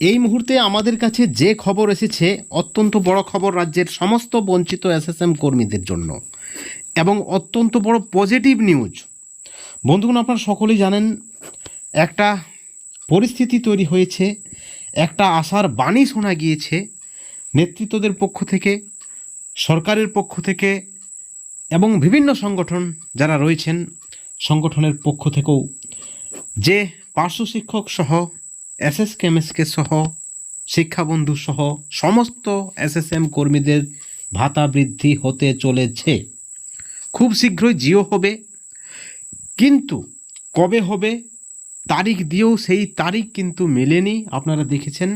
এই মুহূর্তে আমাদের কাছে যে খবর এসেছে অত্যন্ত বড় খবর রাজ্যের সমস্ত বঞ্চিত এসএসএম কর্মীদের জন্য। এবং অত্যন্ত বড় পজিটিভ নিউজ বন্ধুগণ, আপনারা সকলেই জানেন, একটা পরিস্থিতি তৈরি হয়েছে, একটা আশার বাণী শোনা গিয়েছে নেতৃত্বদের পক্ষ থেকে, সরকারের পক্ষ থেকে, এবং বিভিন্ন সংগঠন যারা রয়েছেন, সংগঠনের পক্ষ থেকেও। যে পার্শ্ব শিক্ষক সহ এসএস কেমএসকে সহ, শিক্ষাবন্ধু সহ সমস্ত এসএসএম কর্মীদের ভাতা বৃদ্ধি হতে চলেছে। খুব শীঘ্রই জিও হবে। কিন্তু কবে হবে, তারিখ দিয়েও সেই তারিখ কিন্তু মেলেনি। আপনারা দেখেছেন,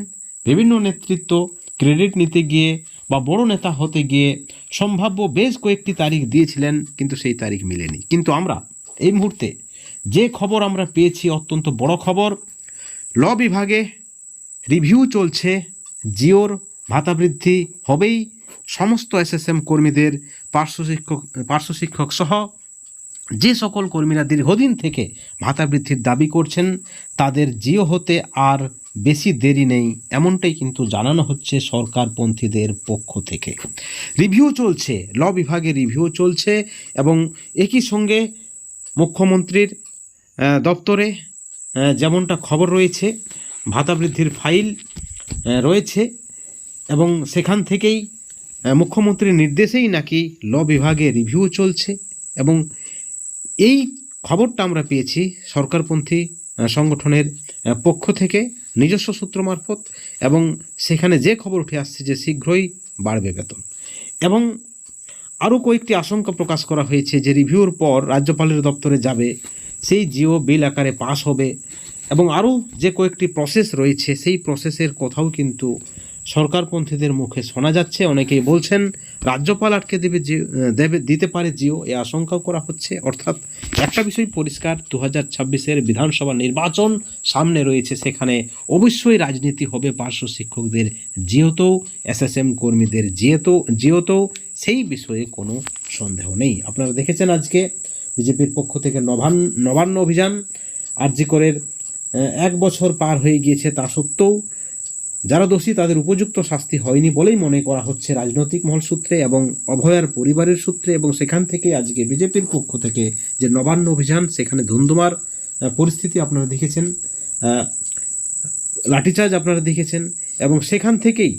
বিভিন্ন নেতৃত্ব ক্রেডিট নিতে গিয়ে বা বড় নেতা হতে গিয়ে সম্ভাব্য বেশ কয়েকটি তারিখ দিয়েছিলেন, কিন্তু সেই তারিখ মেলেনি। কিন্তু আমরা এই মুহূর্তে যে খবর আমরা পেয়েছি, অত্যন্ত বড় খবর ল বিভাগে রিভিউ চলছে, জিওর ভাতা বৃদ্ধি হবেই, সমস্ত এসএসএম কর্মীদের পার্শ্ব শিক্ষক, পার্শ্ব সহ যে সকল কর্মীরা দীর্ঘদিন থেকে ভাতা বৃদ্ধির দাবি করছেন, তাদের জিও হতে আর বেশি দেরি নেই, এমনটাই কিন্তু জানানো হচ্ছে সরকারপন্থীদের পক্ষ থেকে। রিভিউ চলছে, ল বিভাগে রিভিউ চলছে এবং একই সঙ্গে মুখ্যমন্ত্রীর দপ্তরে যেমনটা খবর রয়েছে, ভাতা বৃদ্ধির ফাইল রয়েছে এবং সেখান থেকেই মুখ্যমন্ত্রীর নির্দেশেই নাকি ল বিভাগে রিভিউ চলছে এবং এই খবরটা আমরা পেয়েছি সরকারপন্থী সংগঠনের পক্ষ থেকে নিজস্ব সূত্র মারফত এবং সেখানে যে খবর উঠে আসছে যে শীঘ্রই বাড়বে বেতন। এবং আরও কয়েকটি আশঙ্কা প্রকাশ করা হয়েছে যে রিভিউর পর রাজ্যপালের দপ্তরে যাবে সেই জিও বিল আকারে পাস হবে। এবং আরও যে কয়েকটি প্রসেস রয়েছে, সেই প্রসেসের কথাও কিন্তু সরকারপন্থীদের মুখে শোনা যাচ্ছে। অনেকেই বলছেন, রাজ্যপাল আটকে দেবে দেবে, দিতে পারে জিও, এ আশঙ্কাও করা হচ্ছে। অর্থাৎ একটা বিষয় পরিষ্কার দু হাজার ছাব্বিশের বিধানসভা নির্বাচন সামনে রয়েছে, সেখানে অবশ্যই রাজনীতি হবে পার্শ্ব শিক্ষকদের জিওতেও, এসএসএম কর্মীদের জিওতেও জিওতেও, সেই বিষয়ে কোনো সন্দেহ নেই। আপনারা দেখেছেন আজকে বিজেপির পক্ষ থেকে নবান্ন নবান্ন অভিযান আরজিকরের আহ, এক বছর পার হয়ে গিয়েছে তা সত্ত্বেও যারা দোষী তাদের উপযুক্ত শাস্তি হয়নি বলেই মনে করা হচ্ছে রাজনৈতিক মহল সূত্রে এবং অভয়ার পরিবারের সূত্রে এবং সেখান থেকে আজকে বিজেপির পক্ষ থেকে যে নবান্ন অভিযান সেখানে ধুন্ধুমার পরিস্থিতি আপনারা দেখেছেন লাঠিচার্জ আপনারা দেখেছেন এবং সেখান থেকেই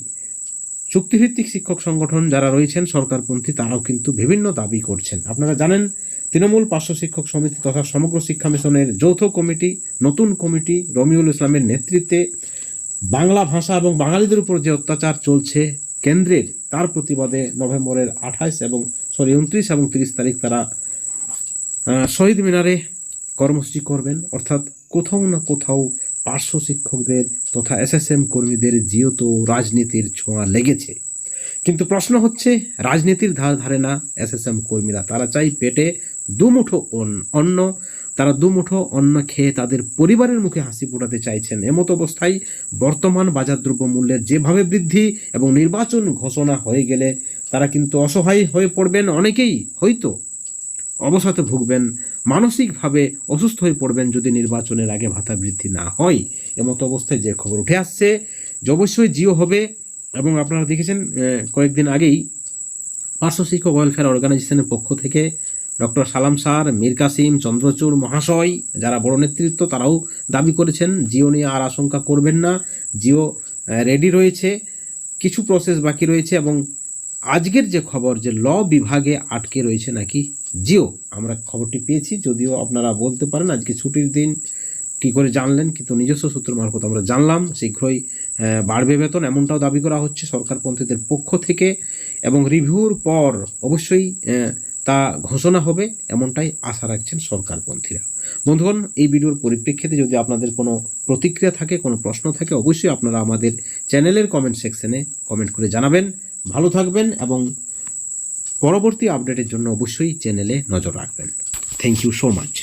চুক্তিভিত্তিক শিক্ষক সংগঠন যারা রয়েছেন সরকারপন্থী তারাও কিন্তু বিভিন্ন দাবি করছেন। আপনারা জানেন তৃণমূল পার্শ্ব শিক্ষক সমিতি তথা সমগ্র শিক্ষা মিশনের যৌথ কমিটি, নতুন কমিটি রমিউল ইসলামের নেতৃত্বে বাংলা ভাষা এবং বাঙালিদের উপর যে অত্যাচার চলছে কেন্দ্রের, তার প্রতিবাদে নভেম্বরের আঠাইশ এবং সরি উনত্রিশ এবং তিরিশ তারিখ তারা শহীদ মিনারে কর্মসূচি করবেন। অর্থাৎ কোথাও না কোথাও পার্শ্ব শিক্ষকদের তথা এসএসএম কর্মীদের যেহেতু রাজনীতির ছোঁয়া লেগেছে। কিন্তু প্রশ্ন হচ্ছে, রাজনীতির ধার ধারে না এসএসএম কর্মীরা। তারা চাই পেটে দুমুঠো অন- অন্ন। তারা দুমুঠো অন্ন খেয়ে তাদের পরিবারের মুখে হাসি ফোটাতে চাইছেন। এমত অবস্থায় বর্তমান বাজার দ্রব্য মূল্যের যেভাবে বৃদ্ধি এবং নির্বাচন ঘোষণা হয়ে গেলে তারা কিন্তু অসহায় হয়ে পড়বেন অনেকেই, হয়তো। অবসাতে ভুগবেন, মানসিকভাবে অসুস্থ হয়ে পড়বেন যদি নির্বাচনের আগে ভাতা বৃদ্ধি না হয়। এমতো অবস্থায় যে খবর উঠে আসছে, যে অবশ্যই জিও হবে এবং আপনারা দেখেছেন কয়েকদিন আগেই পার্শ্ব শিক্ষক ওয়েলফেয়ার অর্গানাইজেশনের পক্ষ থেকে ডক্টর সালাম স্যার, মীর কাসিম, চন্দ্রচূড় মহাশয় যারা বড় নেতৃত্ব, তারাও দাবি করেছেন, জিও নিয়ে আর আশঙ্কা করবেন না, জিও রেডি রয়েছে, কিছু প্রসেস বাকি রয়েছে এবং আজকের যে খবর যে ল বিভাগে আটকে রয়েছে নাকি জিও, আমরা খবরটি পেয়েছি, যদিও আপনারা বলতে পারেন আজকে ছুটির দিন, কি করে জানলেন, কিন্তু নিজস্ব সূত্র মারফত আমরা জানলাম, শীঘ্রই বাড়বে বেতন, এমনটাও দাবি করা হচ্ছে সরকারপন্থীদের পক্ষ থেকে এবং রিভিউর পর অবশ্যই তা ঘোষণা হবে, এমনটাই আশা রাখছেন সরকারপন্থীরা। বন্ধুগণ, এই ভিডিওর পরিপ্রেক্ষিতে যদি আপনাদের কোনো প্রতিক্রিয়া থাকে, কোনো প্রশ্ন থাকে, অবশ্যই আপনারা আমাদের চ্যানেলের কমেন্ট সেকশনে কমেন্ট করে জানাবেন। ভালো থাকবেন এবং পরবর্তী আপডেটের জন্য অবশ্যই চ্যানেলে নজর রাখবেন। Thank you so much.